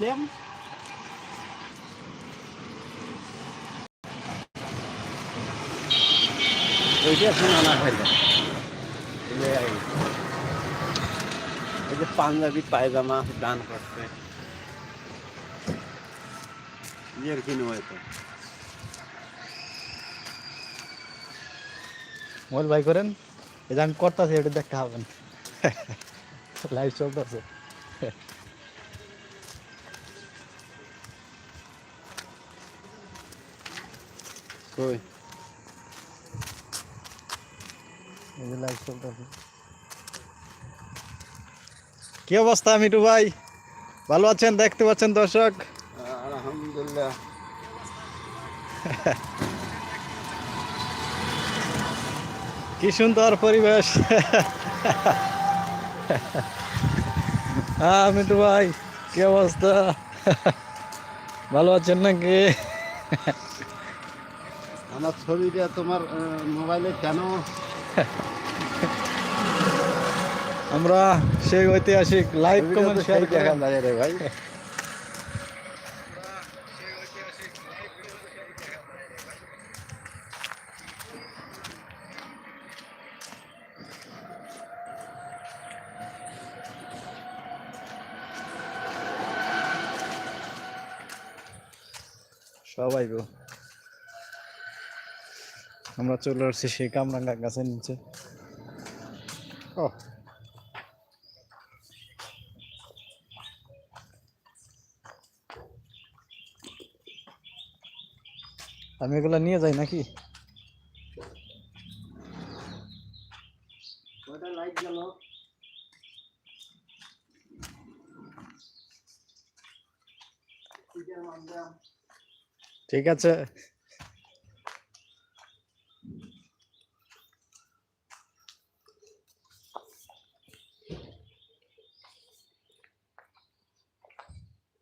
Lame ওইটা এখন আনা খাইলে এই যে পাঞ্জাবি পায়জামা দান করছে ইয়ের কিনো হয়তো মোবাইল বাই করেন। এই যে আমি করতেছি এটা দেখতে হবেন লাইভ চলতেছে কই? এই যে লাইভ চলতেছে। কি অবস্থা মিটু ভাই? ভালো আছেন? দেখতে পাচ্ছেন দর্শক? আলহামদুলিল্লাহ। কি সুন্দর পরিবেশ। হ্যাঁ মিটু ভাই কি অবস্থা? ভালো আছেন নাকি? আমার ছবিটা তোমার মোবাইলে কেন? আমরা সেই ঐতিহাসিক লাইভ কমেন্ট শেয়ার দেখা যায় রে ভাই। সবাই গো। আমরা চলে আসছি সেই কামরাঙ্গা গাছের নিচে। ও আমি এগুলা নিয়ে যাই নাকি? লাইট গেল? ঠিক আছে।